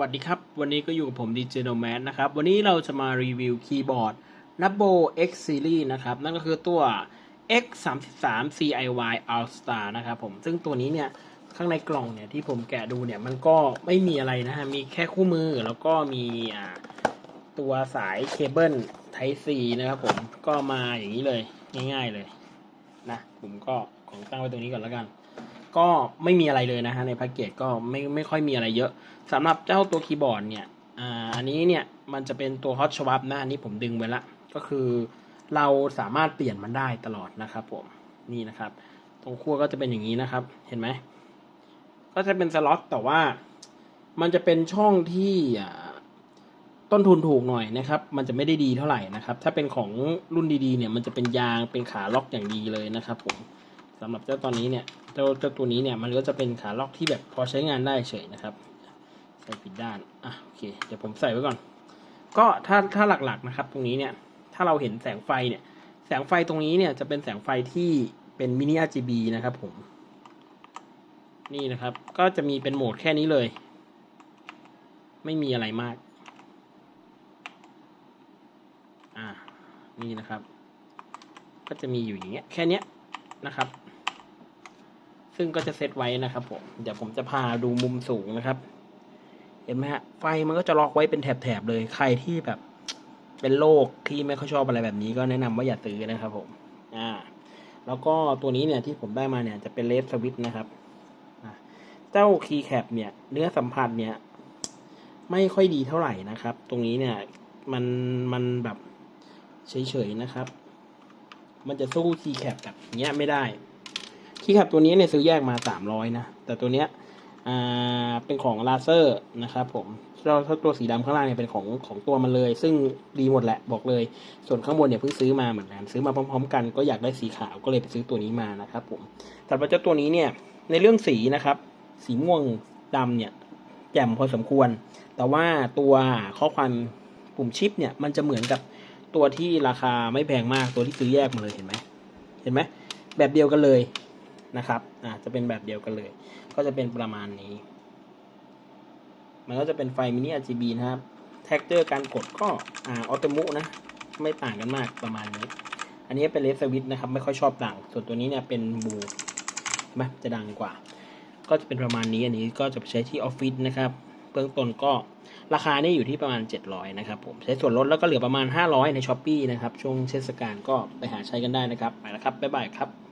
วัสดีครับ วันนี้ก็อยู่กับผมดีเจโนแมนนะครับ วันนี้เราจะมารีวิวคีย์บอร์ด n a b o X Series นะครับ นั่นก็คือตัว X 3 3 CIY All Star นะครับผม ซึ่งตัวนี้เนี่ย ข้างในกล่องเนี่ย ที่ผมแกะดูเนี่ย มันก็ไม่มีอะไรนะฮะ มีแค่คู่มือแล้วก็มีอ่าตัวสายเคเบิล Type C นะครับผม ก็มาอย่างนี้เลย ง่ายๆเลยนะ ผมก็ของตั้งไว้ตรงนี้ก่อนแล้วกัน ก็ไม่มีอะไรเลยนะฮะในแพ็กเกจก็ไม่ไม่ค่อยมีอะไรเยอะสำหรับเจ้าตัวคีย์บอร์ดเนี่ยอ่าอันนี้เนี่ยมันจะเป็นตัว Hot Swap นะอันนี้ผมดึงไว้ละก็คือเราสามารถเปลี่ยนมันได้ตลอดนะครับผมนี่นะครับ ตรงขั้วก็จะเป็นอย่างนี้นะครับ เห็นไหมก็จะเป็นสล็อตแต่ว่ามันจะเป็นช่องที่อ่าต้นทุนถูกหน่อยนะครับ มันจะไม่ได้ดีเท่าไหร่นะครับ ถ้าเป็นของรุ่นดีๆเนี่ยมันจะเป็นยางเป็นขาล็อกอย่างดีเลยนะครับผม สำหรับเจ้าตอนนี้เนี่ยเจ้าเจ้าตัวนี้เนี่ยมันก็จะเป็นขาล็อกที่แบบพอใช้งานได้เฉยนะครับ ใส่ผิดด้านอะโอเคเดี๋ยวผมใส่ไว้ก่อน ก็ถ้าถ้าหลักๆนะครับ ตรงนี้เนี่ยถ้าเราเห็นแสงไฟเนี่ยแสงไฟตรงนี้เนี่ยจะเป็นแสงไฟที่เป็นมินิ RGB นะครับผม นี่นะครับ ก็จะมีเป็นโหมดแค่นี้เลย ไม่มีอะไรมาก อ่านี่นะครับ ก็จะมีอยู่อย่างเงี้ยแค่เนี้ยนะครับ ซึ่งก็จะเซตไว้นะครับผม เดี๋ยวผมจะพาดูมุมสูงนะครับ เห็นไหมฮะ ไฟมันก็จะล็อกไว้เป็นแถบๆเลย ใครที่แบบ เป็นโรคที่ไม่ค่อยชอบอะไรแบบนี้ก็แนะนำว่าอย่าซื้อนะครับผม อ่า แล้วก็ตัวนี้เนี่ยที่ผมได้มาเนี่ยจะเป็นเลสสวิตนะครับ เจ้าคีย์แคปเนี่ย เนื้อสัมผัสเนี่ย ไม่ค่อยดีเท่าไหร่นะครับ ตรงนี้เนี่ย มันมันแบบเฉยๆนะครับ มันจะสู้คีย์แคปแบบเนี้ยไม่ได้ คีย์แคปตัวนี้เนี่ยซื้อแยกมาสามร้อยนะ แต่ตัวเนี้ยอ่าเป็นของลาเซอร์นะครับผมเราถ้าตัวสีดำข้างล่างเนี่ยเป็นของของตัวมันเลย ซึ่งดีหมดแหละบอกเลย ส่วนข้างบนเนี่ยเพิ่งซื้อมาเหมือนกันซื้อมาพร้อมๆ กันก็อยากได้สีขาวก็เลยไปซื้อตัวนี้มานะครับผมแต่ว่าเจ้าตัวนี้เนี่ยในเรื่องสีนะครับ สีม่วงดำเนี่ยแจ่มพอสมควร แต่ว่าตัวข้อความปุ่มชิปเนี่ยมันจะเหมือนกับตัวที่ราคาไม่แพงมากตัวที่ซื้อแยกมาเลยเห็นไหมเห็นไหมแบบเดียวกันเลย นะครับอ่าจะเป็นแบบเดียวกันเลย ก็จะเป็นประมาณนี้ มันก็จะเป็นไฟมินิ RGB นะครับแท็กเจอร์การกดก็อ่าออโตมุนะ ไม่ต่างกันมากประมาณนี้ อันนี้เป็นเลสสวิตนะครับ ไม่ค่อยชอบดัง ส่วนตัวนี้เนี่ยเป็นบูใช่ไหมจะดังกว่า ก็จะเป็นประมาณนี้อันนี้ก็จะไปใช้ที่ออฟฟิศนะครับเบื้องต้นก็ราคานี่อยู่ที่ประมาณ 700 นะครับผม ใช้ส่วนลดแล้วก็เหลือประมาณ 500 ในช้อปปีนะครับ ช่วงเทศกาลก็ไปหาใช้กันได้นะครับ ไปแล้วครับ บ๊ายบายครับ